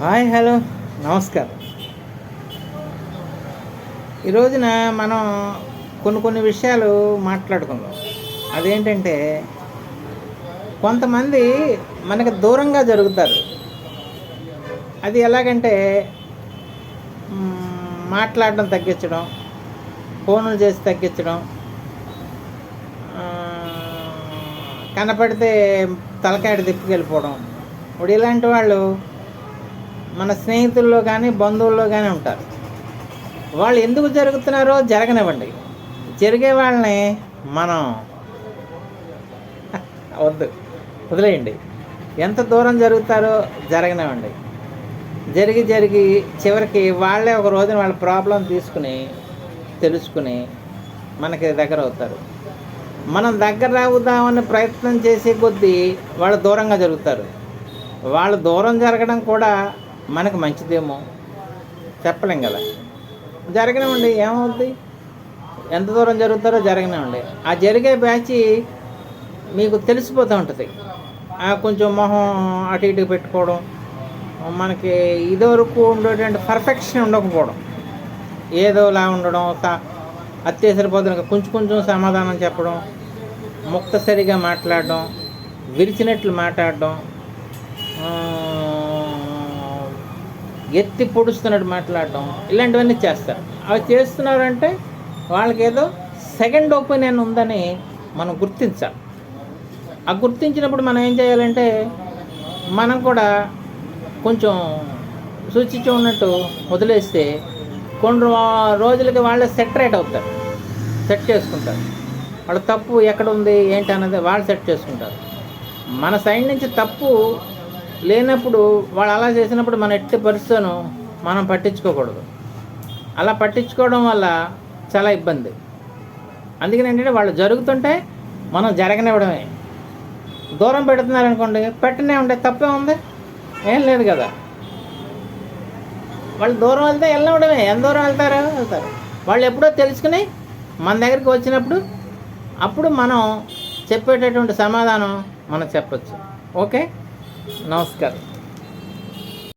Hi hello. నమస్కారం. ఈ రోజున మనం కొన్ని కొన్ని విషయాలు మాట్లాడుకుందాం. అదేంటంటే కొంతమంది మనకు దూరంగా జరుగుతారు. అది ఎలాగంటే మాట్లాడడం తగ్గించడం ఫోన్లు చేసి తగ్గించడం కనపడితే తలకాయ తిప్పుకెళ్ళిపోవడం. ఇప్పుడు ఇలాంటి వాళ్ళు మన స్నేహితుల్లో కానీ బంధువుల్లో కానీ ఉంటారు. వాళ్ళు ఎందుకు జరుగుతున్నారో జరగనివ్వండి. జరిగే వాళ్ళని మనం వద్దు వదిలేయండి. ఎంత దూరం జరుగుతారో జరగనివ్వండి. జరిగి జరిగి చివరికి వాళ్ళే ఒక రోజున వాళ్ళ ప్రాబ్లం తీసుకుని తెలుసుకుని మనకి దగ్గర అవుతారు. మనం దగ్గర అవుదామని ప్రయత్నం చేసే కొద్దీ వాళ్ళు దూరంగా జరుగుతారు. వాళ్ళు దూరం జరగడం కూడా మనకు మంచిదేమో చెప్పలేం కదా. జరగనివ్వండి ఏమవుద్ది? ఎంత దూరం జరుగుతారో జరగనివ్వండి ఆ జరిగే బ్యాచ్ మీకు తెలిసిపోతూ ఉంటుంది. ఆ కొంచెం మొహం అటు ఇటు పెట్టుకోవడం మనకి ఇదివరకు ఉండేటువంటి పర్ఫెక్షన్ ఉండకపోవడం ఏదోలా ఉండడం సా- అత్యవసర కొంచెం కొంచెం సమాధానం చెప్పడం ముక్తసరిగా మాట్లాడడం విరిచినట్లు మాట్లాడడం ఎత్తి పొడుస్తున్నట్టు మాట్లాడడం ఇలాంటివన్నీ చేస్తారు. అవి చేస్తున్నారంటే వాళ్ళకి ఏదో సెకండ్ ఒపీనియన్ ఉందని మనం గుర్తించాలి. ఆ గుర్తించినప్పుడు మనం ఏం చేయాలంటే మనం కూడా కొంచెం సూచించి ఉన్నట్టు వదిలేస్తే కొన్ని రోజులకి వాళ్ళే సెటరేట్ అవుతారు. సెట్ చేసుకుంటారు. వాళ్ళ తప్పు ఎక్కడ ఉంది ఏంటి అన్నది వాళ్ళు సెట్ చేసుకుంటారు. మన సైడ్ నుంచి తప్పు లేనప్పుడు వాళ్ళు అలా చేసినప్పుడు మన ఎట్టి పరిస్థితులను మనం పట్టించుకోకూడదు. అలా పట్టించుకోవడం వల్ల చాలా ఇబ్బంది. అందుకని ఏంటంటే వాళ్ళు జరుగుతుంటే మనం జరగనివ్వడమే. దూరం పెడుతున్నారు అనుకోండి పెట్టనే ఉండే తప్పే ఉంది. ఏం లేదు కదా. వాళ్ళు దూరం వెళ్తే వెళ్ళవడమే ఎంత దూరం వెళ్తారో? వెళ్తారు. వాళ్ళు ఎప్పుడో తెలుసుకుని మన దగ్గరికి వచ్చినప్పుడు అప్పుడు మనం చెప్పేటటువంటి సమాధానం మనం చెప్పచ్చు. ఓకే? నమస్కారం.